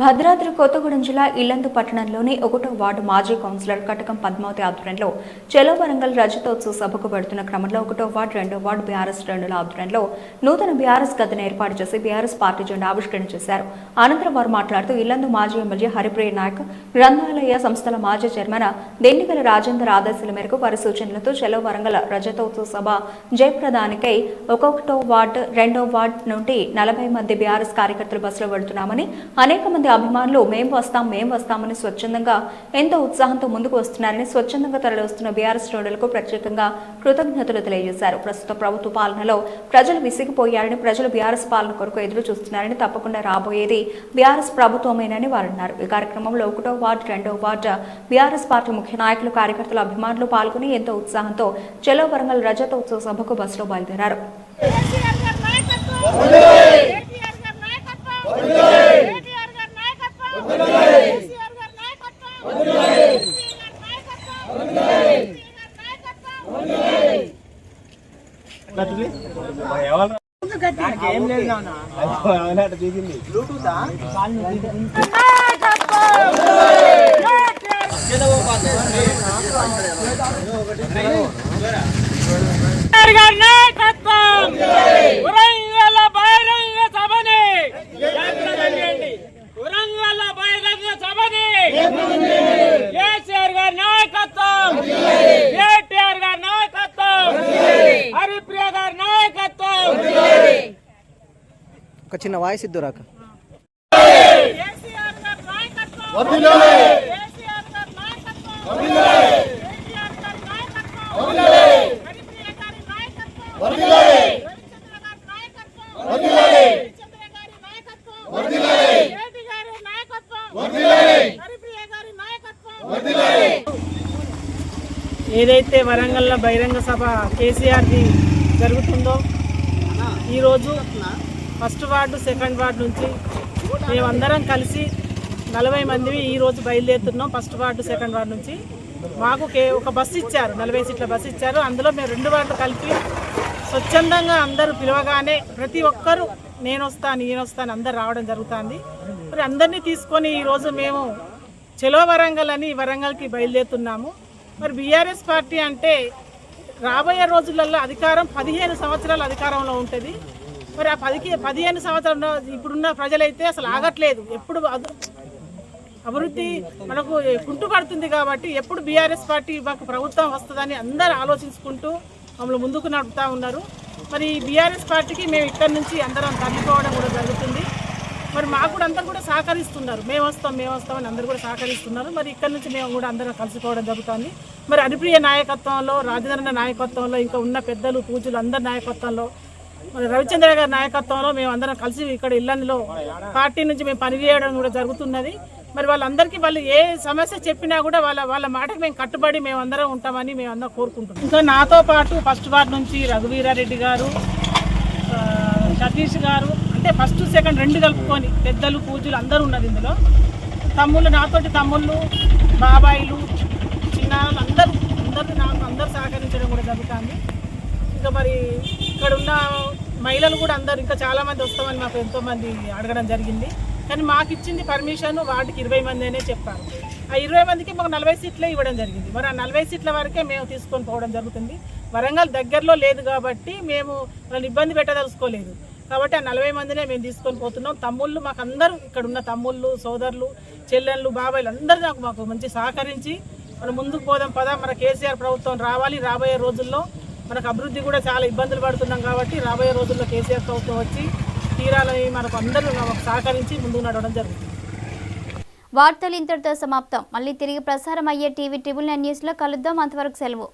భద్రాద్రి కొత్తగూడెం జిల్లా ఇల్లందు పట్టణంలోని ఒకటో వార్డు మాజీ కౌన్సిలర్ కటకం పద్మావతి ఆధ్వర్యంలో చెలో వరంగల్ రజతోత్సవ సభకు పెడుతున్న క్రమంలో ఒకటో వార్డు రెండో వార్డు బీఆర్ఎస్ రెండుల ఆధ్వర్యంలో నూతన బీఆర్ఎస్ గదిని ఏర్పాటు చేసి బీఆర్ఎస్ పార్టీ జెండా ఆవిష్కరణ చేశారు. అనంతరం వారు మాట్లాడుతూ ఇల్లందు మాజీ ఎమ్మెల్యే హరిప్రియ నాయక్ గ్రంథాలయ సంస్థల మాజీ చైర్మన్ దెండిగల రాజేందర్ ఆదేశాల మేరకు వారి సూచనలతో చెలో వరంగల్ రజతోత్సవ సభ జయప్రదానికై ఒక్కొక్కటో వార్డు రెండో వార్డు నుండి నలభై మంది బీఆర్ఎస్ కార్యకర్తలు బస్సులో వెళ్తున్నామని అనేక మంది అభిమానులు మేం వస్తాం మేం వస్తామని స్వచ్ఛందంగా ఎంతో ఉత్సాహంతో ముందుకు వస్తున్నారని స్వచ్ఛందంగా తరలివస్తున్న బీఆర్ఎస్ శ్రేణులకు ప్రత్యేకంగా కృతజ్ఞతలు తెలియజేశారు. ప్రస్తుత ప్రభుత్వ పాలనలో ప్రజలు విసిగిపోయారని ప్రజలు బీఆర్ఎస్ పాలన కొరకు ఎదురు చూస్తున్నారని తప్పకుండా రాబోయేది బీఆర్ఎస్ ప్రభుత్వమేనని వారు అన్నారు. ఈ కార్యక్రమంలో ఒకటో వార్డు రెండో వార్డు బీఆర్ఎస్ పార్టీ ముఖ్య నాయకులు కార్యకర్తలు అభిమానులు పాల్గొని ఎంతో ఉత్సాహంతో చెలో వరంగల్ రజతోత్సవ సభకు బస్సులో బయలుదేరారు కేసీఆర్ గారి నాయకత్వం కేటీఆర్ గారి నాయకత్వం కేటీఆర్ గారి నాయకత్వం కేసీఆర్ గారి నాయకత్వం కేసీఆర్ గారి నాయకత్వం కేసీఆర్ గారి నాయకత్వం దానికి ఏం లేదు నాన్న. దిగింది కేటీఆర్ గారి నాయకత్వం వరంగల్ బహిరంగ సభని చేయండి వరంగల్ బహిరంగ సభని కేసీఆర్ గారి నాయకత్వం కేటీఆర్ గారి నాయకత్వం హరిప్రియ గారి నాయకత్వం ఒక చిన్న వాయిస్ ఇద్దురాక కేసీఆర్ గారి నాయకత్వం కేసీఆర్ గారి నాయకత్వం కేటీఆర్ గారి నాయకత్వం హరిప్రియ గారి నాయకత్వం రవిచంద్ర గారి నాయకత్వం రవిచంద్ర గారి నాయకత్వం కేటీ గారి ఒక చిన్న గారి నాయకత్వం ఏదైతే వరంగల్లో బహిరంగ సభ కేసీఆర్ది జరుగుతుందో ఈరోజు ఫస్ట్ వార్డు సెకండ్ వార్డు నుంచి మేమందరం కలిసి నలభై మంది ఈరోజు బయలుదేరుతున్నాం ఫస్ట్ వార్డు సెకండ్ వార్డు నుంచి. మాకు కే ఒక బస్సు ఇచ్చారు నలభై సీట్ల బస్సు ఇచ్చారు. అందులో మేము రెండు వార్డులు కలిపి స్వచ్ఛందంగా అందరూ పిలవగానే ప్రతి ఒక్కరూ నేను వస్తాను నేను వస్తాను అందరు రావడం జరుగుతుంది. మరి అందరినీ తీసుకొని ఈరోజు మేము చెలో వరంగల్ అని వరంగల్కి బయలుదేరుతున్నాము. మరి బీఆర్ఎస్ పార్టీ అంటే రాబోయే రోజులలో అధికారం పదిహేను సంవత్సరాల అధికారంలో ఉంటుంది. మరి ఆ పదికి పదిహేను సంవత్సరంలో ఇప్పుడున్న ప్రజలైతే అసలు ఆగట్లేదు. ఎప్పుడు అదు- అభివృద్ధి మనకు కుంటుపడుతుంది కాబట్టి ఎప్పుడు బీఆర్ఎస్ పార్టీ మాకు ప్రభుత్వం వస్తుందని అందరూ ఆలోచించుకుంటూ మమ్మల్ని ముందుకు నడుపుతా ఉన్నారు. మరి ఈ బీఆర్ఎస్ పార్టీకి మేము ఇక్కడి నుంచి అందరం తరలిపోవడం కూడా జరుగుతుంది. మరి మాకు కూడా అందరు కూడా సహకరిస్తున్నారు. మేము వస్తాం మేము వస్తామని అందరూ కూడా సహకరిస్తున్నారు. మరి ఇక్కడ నుంచి మేము కూడా అందరం కలిసిపోవడం జరుగుతుంది. మరి అనిప్రియ నాయకత్వంలో రాజేంద్ర నాయకత్వంలో ఇంకా ఉన్న పెద్దలు పూజలు అందరి నాయకత్వంలో రవిచంద్ర గారి నాయకత్వంలో మేము అందరం కలిసి ఇక్కడ ఇళ్ళనిలో పార్టీ నుంచి మేము పనిచేయడం కూడా జరుగుతున్నది. మరి వాళ్ళందరికీ వాళ్ళు ఏ సమస్య చెప్పినా కూడా వాళ్ళ వాళ్ళ మాటకి మేము కట్టుబడి మేము అందరం ఉంటామని మేము అందరం కోరుకుంటున్నాం. ఇంకా నాతో పాటు ఫస్ట్ వార్డ్ నుంచి రఘువీరారెడ్డి గారు సతీష్ గారు అంటే ఫస్ట్ సెకండ్ రెండు కలుపుకొని పెద్దలు పూజలు అందరూ ఉన్నది ఇందులో. తమ్ముళ్ళు నాతోటి తమ్ముళ్ళు బాబాయిలు చిన్నాన్నలు అందరూ అందరూ నాకు అందరూ సహకరించడం కూడా జరుగుతుంది. ఇంకా మరి ఇక్కడ ఉన్న మహిళలు కూడా అందరు ఇంకా చాలామంది వస్తామని మాకు ఎంతోమంది అడగడం జరిగింది. కానీ మాకు ఇచ్చింది పర్మిషన్ వాటికి ఇరవై మంది అనే చెప్పారు. ఆ ఇరవై మందికి మాకు నలభై సీట్లే ఇవ్వడం జరిగింది. మరి ఆ నలభై సీట్ల వరకే మేము తీసుకొని పోవడం జరుగుతుంది. వరంగల్ దగ్గరలో లేదు కాబట్టి మేము వాళ్ళని ఇబ్బంది పెట్టదలుచుకోలేదు. కాబట్టి ఆ నలభై మందినే మేము తీసుకొని పోతున్నాం. తమ్ముళ్ళు మాకు అందరూ ఇక్కడ ఉన్న తమ్ముళ్ళు సోదరులు చెల్లెళ్ళు బాబాయిలు అందరూ నాకు మాకు మంచి సహకరించి మనం ముందుకు పోదాం పదా. మన కేసీఆర్ ప్రభుత్వం రావాలి. రాబోయే రోజుల్లో మనకు అభివృద్ధి కూడా చాలా ఇబ్బందులు పడుతున్నాం కాబట్టి రాబోయే రోజుల్లో కేసీఆర్ ప్రభుత్వం వచ్చి తీరాలని మనకు అందరూ సహకరించి ముందుకు నడవడం జరుగుతుంది. వార్తలు ఇంతటితో సమాప్తం. మళ్ళీ తిరిగి ప్రసారం అయ్యే టీవీ ట్రిబుల్ నైన్ న్యూస్లో కలుద్దాం. అంతవరకు సెలవు.